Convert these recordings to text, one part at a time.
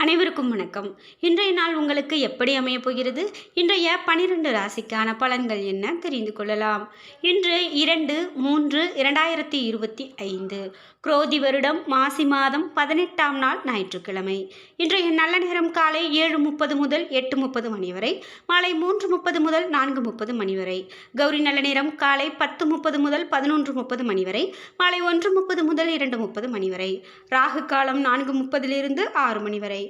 அனைவருக்கும் வணக்கம். இன்றைய நாள் உங்களுக்கு எப்படி அமையப் போகிறது? இன்றைய பனிரெண்டு ராசிக்கான பலன்கள் என்ன தெரிந்து கொள்ளலாம். இன்று இரண்டு மூன்று இரண்டாயிரத்தி இருபத்தி ஐந்து. குரோதி வருடம் மாசி மாதம் பதினெட்டாம் நாள் ஞாயிற்றுக்கிழமை. இன்றைய நல்ல நேரம் காலை ஏழு முப்பது முதல் எட்டு முப்பது மணி வரை மாலை மூன்று முப்பது முதல் நான்கு முப்பது மணி வரை கௌரி நல்ல நேரம் காலை பத்து முப்பது முதல் பதினொன்று முப்பது மணி வரை மாலை ஒன்று முப்பது முதல் இரண்டு முப்பது மணி வரை ராகு காலம் நான்கு முப்பதிலிருந்து ஆறு மணி வரை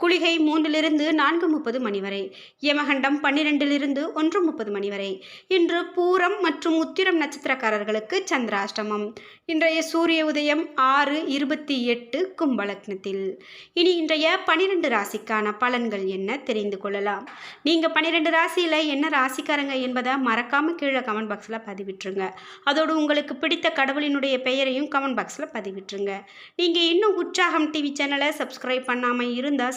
குளிகை மூன்றிலிருந்து நான்கு முப்பது மணி வரை யமகண்டம் பன்னிரெண்டிலிருந்து ஒன்று முப்பது மணி வரை. இன்று பூரம் மற்றும் உத்திரம் நட்சத்திரக்காரர்களுக்கு சந்திராஷ்டமம். இன்றைய சூரிய உதயம் ஆறு இருபத்தி எட்டு கும்பலக்னத்தில். இனி இன்றைய பனிரெண்டு ராசிக்கான பலன்கள் என்ன தெரிந்து கொள்ளலாம். நீங்கள் பன்னிரெண்டு ராசியில் என்ன ராசிக்காரங்க என்பதை மறக்காமல் கீழே கமெண்ட் பாக்ஸில் பதிவிட்டுருங்க. அதோடு உங்களுக்கு பிடித்த கடவுளினுடைய பெயரையும் கமெண்ட் பாக்ஸில் பதிவிட்டுருங்க. நீங்கள் இன்னும் உற்சாகம் டிவி சேனலை சப்ஸ்கிரைப் பண்ணாமல் இருந்தால்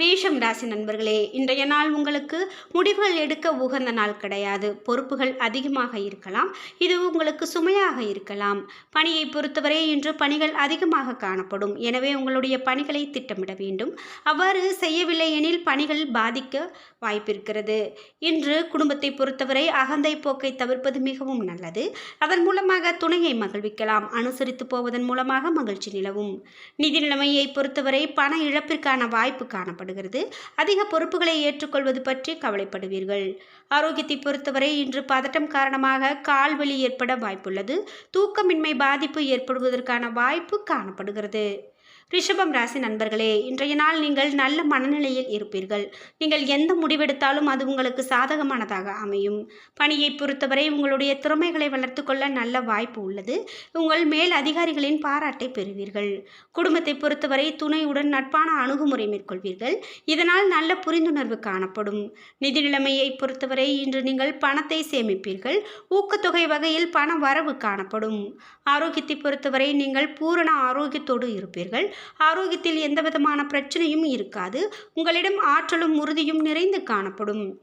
மேஷம் ராசி நண்பர்களே இன்றைய நாள் உங்களுக்கு முடிவுகள் எடுக்க உகந்த நாள் கிடையாது. பொறுப்புகள் அதிகமாக இருக்கலாம். இது உங்களுக்கு சுமையாக இருக்கலாம். பணியை பொறுத்தவரை இன்று பணிகள் அதிகமாக காணப்படும். எனவே உங்களுடைய பணிகளை திட்டமிட வேண்டும். அவ்வாறு செய்யவில்லை எனில் பணிகள் பாதிக்க வாய்ப்பிருக்கிறது. இன்று குடும்பத்தை பொறுத்தவரை அகந்தை போக்கை தவிர்ப்பது மிகவும் நல்லது. அதன் மூலமாக துணையை மகிழ்விக்கலாம். அனுசரித்து போவதன் மூலமாக மகிழ்ச்சி நிலவும். நிதி நிலைமையை பொறுத்தவரை பண இழப்பிற்கான வாய்ப்பு காணப்படுகிறது. அதிக பொறுப்புகளை ஏற்றுக்கொள்வது பற்றி கவலைப்படுவீர்கள். ஆரோக்கியத்தை பொறுத்தவரை இன்று பதட்டம் காரணமாக கால்வலி ஏற்பட வாய்ப்புள்ளது. தூக்கமின்மை பாதிப்பு ஏற்படுவதற்கான வாய்ப்பு காணப்படுகிறது. ரிஷபம் ராசி நண்பர்களே இன்றைய நாள் நீங்கள் நல்ல மனநிலையில் இருப்பீர்கள். நீங்கள் எந்த முடிவெடுத்தாலும் அது உங்களுக்கு சாதகமானதாக அமையும். பணியை பொறுத்தவரை உங்களுடைய திறமைகளை வளர்த்துக்கொள்ள நல்ல வாய்ப்பு உள்ளது. உங்கள் மேல் அதிகாரிகளின் பாராட்டை பெறுவீர்கள். குடும்பத்தை பொறுத்தவரை துணையுடன் நட்பான அணுகுமுறை மேற்கொள்வீர்கள். இதனால் நல்ல புரிந்துணர்வு காணப்படும். நிதி நிலைமையை பொறுத்தவரை இன்று நீங்கள் பணத்தை சேமிப்பீர்கள். ஊக்கத்தொகை வகையில் பண வரவு காணப்படும். ஆரோக்கியத்தை பொறுத்தவரை நீங்கள் பூரண ஆரோக்கியத்தோடு இருப்பீர்கள். ஆரோக்கியத்தில் எந்த விதமான பிரச்சனையும் இருக்காது. உங்களிடம் ஆற்றலும் உறுதியும் நிறைந்து காணப்படும்.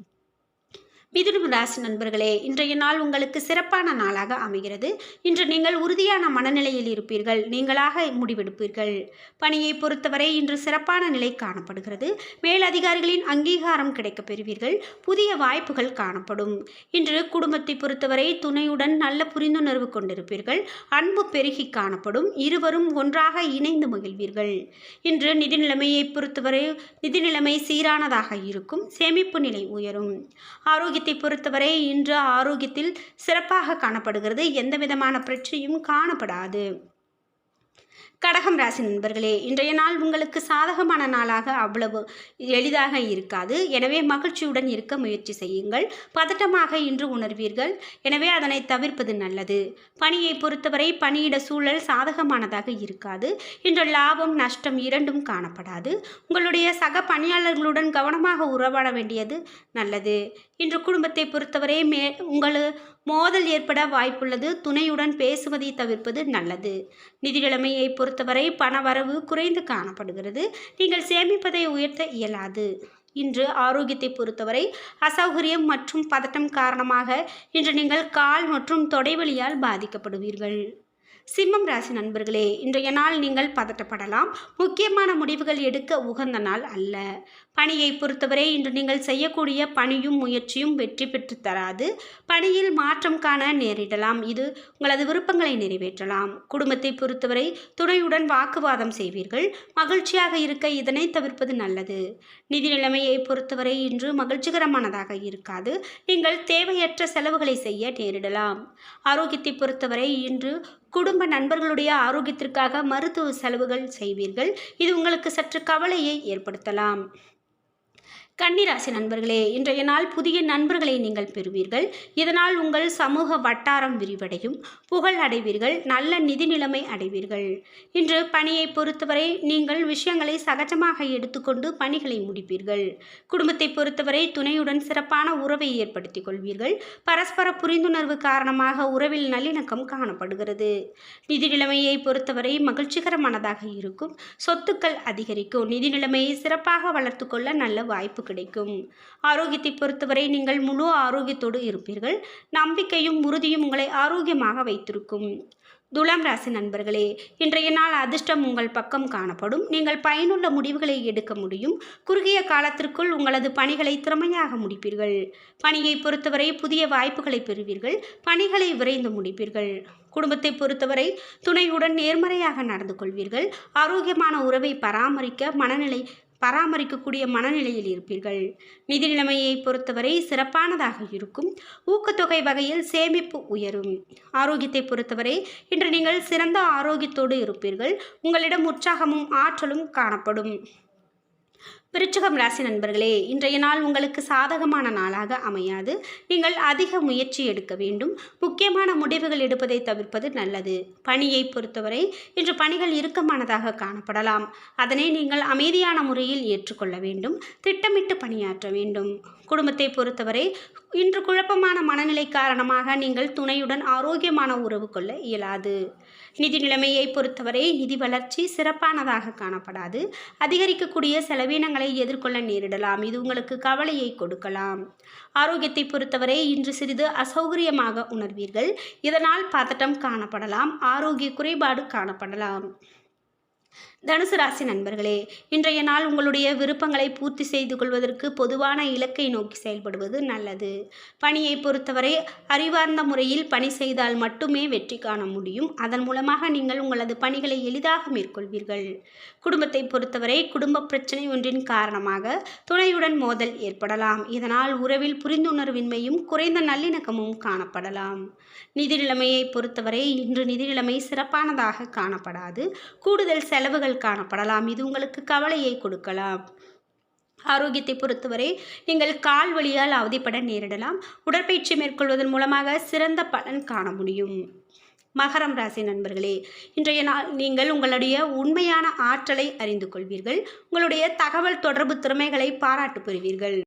மிதுன ராசி நண்பர்களே இன்றைய நாள் உங்களுக்கு சிறப்பான நாளாக அமைகிறது. இன்று நீங்கள் உறுதியான மனநிலையில் இருப்பீர்கள். நீங்களாக முடிவெடுப்பீர்கள். பணியை பொறுத்தவரை இன்று சிறப்பான நிலை காணப்படுகிறது. மேலதிகாரிகளின் அங்கீகாரம் கிடைக்கப் பெறுவீர்கள். புதிய வாய்ப்புகள் காணப்படும். இன்று குடும்பத்தை பொறுத்தவரை துணையுடன் நல்ல புரிந்துணர்வு கொண்டிருப்பீர்கள். அன்பு பெருகி காணப்படும். இருவரும் ஒன்றாக இணைந்து மகிழ்வீர்கள். இன்று நிதி நிலைமையை பொறுத்தவரை நிதி நிலைமை சீரானதாக இருக்கும். சேமிப்பு நிலை உயரும். ஆரோக்கிய ஆரோக்கியத்தை பொறுத்தவரை இன்று ஆரோக்கியத்தில் சிறப்பாக காணப்படுகிறது. எந்த விதமான பிரச்சனையும் காணப்படாது. கடகம் ராசி நண்பர்களே இன்றைய நாள் உங்களுக்கு சாதகமான நாளாக அவ்வளவு எளிதாக இருக்காது. எனவே மகிழ்ச்சியுடன் இருக்க முயற்சி செய்யுங்கள். பதட்டமாக இன்று உணர்வீர்கள். எனவே அதனை தவிர்ப்பது நல்லது. பணியை பொறுத்தவரை பணியிட சூழல் சாதகமானதாக இருக்காது. இன்று லாபம் நஷ்டம் இரண்டும் காணப்படாது. உங்களுடைய சக பணியாளர்களுடன் கவனமாக உறவாட வேண்டியது நல்லது. இன்று குடும்பத்தை பொறுத்தவரை மே உங்கள் மோதல் ஏற்பட வாய்ப்புள்ளது. துணையுடன் பேசுவதை தவிர்ப்பது நல்லது. நிதிக்கிழமையை நிலைமையை பொறுத்தவரை பணவரவு குறைந்து காணப்படுகிறது. நீங்கள் சேமிப்பதை உயர்த்த இயலாது. இன்று ஆரோக்கியத்தை பொறுத்தவரை அசௌகரியம் மற்றும் பதட்டம் காரணமாக இன்று நீங்கள் கால் மற்றும் தொடைவலியால் பாதிக்கப்படுவீர்கள். சிம்மம் ராசி நண்பர்களே இன்றைய நாள் நீங்கள் பதட்டப்படலாம். முக்கியமான முடிவுகள் எடுக்க உகந்த நாள் அல்ல. பணியை பொறுத்தவரை இன்று நீங்கள் செய்யக்கூடிய பணியும் முயற்சியும் வெற்றி பெற்று தராது. பணியில் மாற்றம் காண நேரிடலாம். இது உங்களது விருப்பங்களை நிறைவேற்றலாம். குடும்பத்தை பொறுத்தவரை துணையுடன் வாக்குவாதம் செய்வீர்கள். மகிழ்ச்சியாக இருக்க இதனை தவிர்ப்பது நல்லது. நிதி நிலைமையை பொறுத்தவரை இன்று மகிழ்ச்சிகரமானதாக இருக்காது. நீங்கள் தேவையற்ற செலவுகளை செய்ய நேரிடலாம். ஆரோக்கியத்தை பொறுத்தவரை இன்று குடும்ப நண்பர்களுடைய ஆரோக்கியத்திற்காக மருத்துவ செலவுகள் செய்வீர்கள். இது உங்களுக்கு சற்று கவலையை ஏற்படுத்தலாம். கன்னிராசி நண்பர்களே இன்றைய நாள் புதிய நண்பர்களை நீங்கள் பெறுவீர்கள். இதனால் உங்கள் சமூக வட்டாரம் விரிவடையும். புகழ் அடைவீர்கள் நல்ல நிதி நிலைமை அடைவீர்கள். இன்று பணியை பொறுத்தவரை நீங்கள் விஷயங்களை சகஜமாக எடுத்துக்கொண்டு பணிகளை முடிப்பீர்கள். குடும்பத்தை பொறுத்தவரை துணையுடன் சிறப்பான உறவை ஏற்படுத்திக் கொள்வீர்கள். பரஸ்பர புரிந்துணர்வு காரணமாக உறவில் நல்லிணக்கம் காணப்படுகிறது. நிதி நிலைமையை பொறுத்தவரை மகிழ்ச்சிகரமானதாக இருக்கும். சொத்துக்கள் அதிகரிக்கும். நிதி நிலைமையை சிறப்பாக வளர்த்துக்கொள்ள நல்ல வாய்ப்புகள் கிடைக்கும். ஆரோக்கியத்தை பொறுத்தவரை நீங்கள் முழு ஆரோக்கியத்தோடு இருப்பீர்கள். நம்பிக்கையும் உறுதியும் உங்களை ஆரோக்கியமாக வைத்திருக்கும். துலாம் ராசி நண்பர்களே இன்றைய நாள் அதிர்ஷ்டம் உங்கள் பக்கம் காணப்படும். நீங்கள் பயனுள்ள முடிவுகளை எடுக்க முடியும். குறுகிய காலத்திற்குள் உங்களது பணிகளை திறமையாக முடிப்பீர்கள். பணியை பொறுத்தவரை புதிய வாய்ப்புகளை பெறுவீர்கள். பணிகளை விரைந்து முடிப்பீர்கள். குடும்பத்தை பொறுத்தவரை துணையுடன் நேர்மறையாக நடந்து கொள்வீர்கள். ஆரோக்கியமான உறவை பராமரிக்க மனநிலை பராமரிக்கக்கூடிய மனநிலையில் இருப்பீர்கள். நிதி நிலைமையை பொறுத்தவரை சிறப்பானதாக இருக்கும். ஊக்கத்தொகை வகையில் சேமிப்பு உயரும். ஆரோக்கியத்தை பொறுத்தவரை இன்று நீங்கள் சிறந்த ஆரோக்கியத்தோடு இருப்பீர்கள். உங்களிடம் உற்சாகமும் ஆற்றலும் காணப்படும். விருச்சிகம் ராசி நண்பர்களே இன்றைய நாள் உங்களுக்கு சாதகமான நாளாக அமையாது. நீங்கள் அதிக முயற்சி எடுக்க வேண்டும். முக்கியமான முடிவுகள் எடுப்பதை தவிர்ப்பது நல்லது. பணியை பொறுத்தவரை இன்று பணிகள் இறுக்கமானதாக காணப்படலாம். அதனை நீங்கள் அமைதியான முறையில் ஏற்றுக்கொள்ள வேண்டும். திட்டமிட்டு பணியாற்ற வேண்டும். குடும்பத்தை பொறுத்தவரை இன்று குழப்பமான மனநிலை காரணமாக நீங்கள் துணையுடன் ஆரோக்கியமான உறவு கொள்ள இயலாது. நிதி நிலைமையை பொறுத்தவரை நிதி வளர்ச்சி சிறப்பானதாக காணப்படாது. அதிகரிக்கக்கூடிய செலவினங்களை எதிர்கொள்ள நேரிடலாம். இது உங்களுக்கு கவலையை கொடுக்கலாம். ஆரோக்கியத்தை பொறுத்தவரை இன்று சிறிது அசௌகரியமாக உணர்வீர்கள். இதனால் பதட்டம் காணப்படலாம். ஆரோக்கிய குறைபாடு காணப்படலாம். தனுசு ராசி நண்பர்களே இன்றைய நாள் உங்களுடைய விருப்பங்களை பூர்த்தி செய்து கொள்வதற்கு பொதுவான இலக்கை நோக்கி செயல்படுவது நல்லது. பணியை பொறுத்தவரை அறிவார்ந்த முறையில் பணி செய்தால் மட்டுமே வெற்றி காண முடியும். அதன் மூலமாக நீங்கள் உங்களது பணிகளை எளிதாக மேற்கொள்வீர்கள். குடும்பத்தை பொறுத்தவரை குடும்ப பிரச்சனை ஒன்றின் காரணமாக துணையுடன் மோதல் ஏற்படலாம். இதனால் உறவில் புரிந்துணர்வின்மையும் குறைந்த நல்லிணக்கமும் காணப்படலாம். நிதி நிலைமையை பொறுத்தவரை இன்று நிதி நிலைமை சிறப்பானதாக காணப்படாது. கூடுதல் செலவுகள் காணப்படலாம். இது உங்களுக்கு கவலையை கொடுக்கலாம். ஆரோக்கியத்தை பொறுத்தவரை நீங்கள் கால் வழியால் அவதிப்பட நேரிடலாம். உடற்பயிற்சி மேற்கொள்வதன் மூலமாக சிறந்த பலன் காண முடியும். மகரம் ராசி நண்பர்களே இன்றைய நாள் நீங்கள் உங்களுடைய உண்மையான ஆற்றலை அறிந்து கொள்வீர்கள். உங்களுடைய தகவல் தொடர்பு திறமைகளை பாராட்டு பெறுவீர்கள்.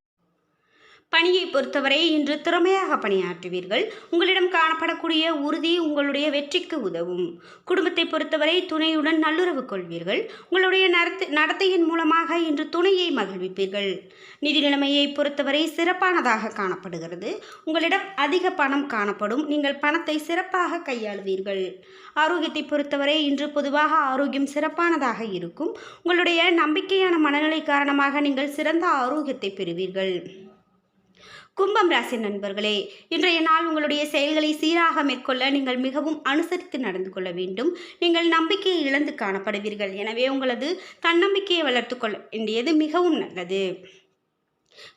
பணியை பொறுத்தவரை இன்று திறமையாக பணியாற்றுவீர்கள். உங்களிடம் காணப்படக்கூடிய உறுதி உங்களுடைய வெற்றிக்கு உதவும். குடும்பத்தை பொறுத்தவரை துணையுடன் நல்லுறவு கொள்வீர்கள். உங்களுடைய நடத்தை நடத்தையின் மூலமாக இன்று துணையை மகிழ்விப்பீர்கள். நிதி நிலைமையை பொறுத்தவரை சிறப்பானதாக காணப்படுகிறது. உங்களிடம் அதிக பணம் காணப்படும். நீங்கள் பணத்தை சிறப்பாக கையாளுவீர்கள். ஆரோக்கியத்தை பொறுத்தவரை இன்று பொதுவாக ஆரோக்கியம் சிறப்பானதாக இருக்கும். உங்களுடைய நம்பிக்கையான மனநிலை காரணமாக நீங்கள் சிறந்த ஆரோக்கியத்தை பெறுவீர்கள். கும்பம் ராசி நண்பர்களே இன்றைய நாள் உங்களுடைய செயல்களை சீராக மேற்கொள்ள நீங்கள் மிகவும் அனுசரித்து நடந்து கொள்ள வேண்டும். நீங்கள் நம்பிக்கையை இழந்து காணப்படுவீர்கள். எனவே உங்களது தன்னம்பிக்கையை வளர்த்து கொள்ள வேண்டியது மிகவும் நல்லது.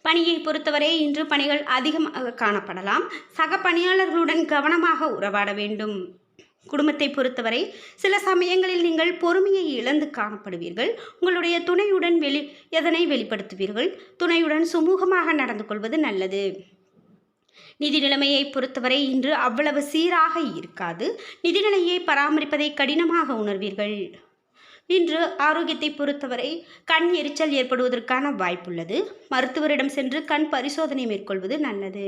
பணியை பொறுத்தவரை இன்று பணிகள் அதிகமாக காணப்படலாம். சக பணியாளர்களுடன் கவனமாக உறவாட வேண்டும். குடும்பத்தை பொறுத்தவரை சில சமயங்களில் நீங்கள் பொறுமையை இழந்து காணப்படுவீர்கள். உங்களுடைய துணையுடன் வெளி எதனை வெளிப்படுத்துவீர்கள்? துணையுடன் சுமூகமாக நடந்து கொள்வது நல்லது. நிதி நிலைமையை பொறுத்தவரை இன்று அவ்வளவு சீராக இருக்காது. நிதிநிலையை பராமரிப்பதை கடினமாக உணர்வீர்கள். இன்று ஆரோக்கியத்தை பொறுத்தவரை கண் எரிச்சல் ஏற்படுவதற்கான வாய்ப்புள்ளது. மருத்துவரிடம் சென்று கண் பரிசோதனை மேற்கொள்வது நல்லது.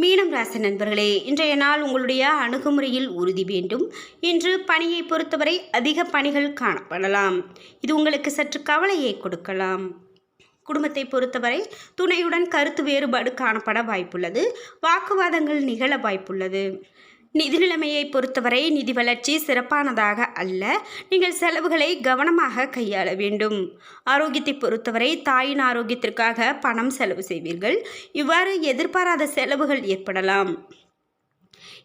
மீனம் ராசி நண்பர்களே இன்றைய நாள் உங்களுடைய அணுகுமுறையில் உறுதி வேண்டும். இன்று பணியை பொறுத்தவரை அதிக பணிகள் காணப்படலாம். இது உங்களுக்கு சற்று கவலையை கொடுக்கலாம். குடும்பத்தை பொறுத்தவரை துணையுடன் கருத்து வேறுபாடு காணப்பட வாய்ப்புள்ளது. வாக்குவாதங்கள் நிகழ வாய்ப்புள்ளது. நிதி நிலைமையை பொறுத்தவரை நிதி வளர்ச்சி சிறப்பானதாக அல்ல. நீங்கள் செலவுகளை கவனமாக கையாள வேண்டும். ஆரோக்கியத்தை பொறுத்தவரை தாயின் ஆரோக்கியத்திற்காக பணம் செலவு செய்வீர்கள். இவ்வாறு எதிர்பாராத செலவுகள் ஏற்படலாம்.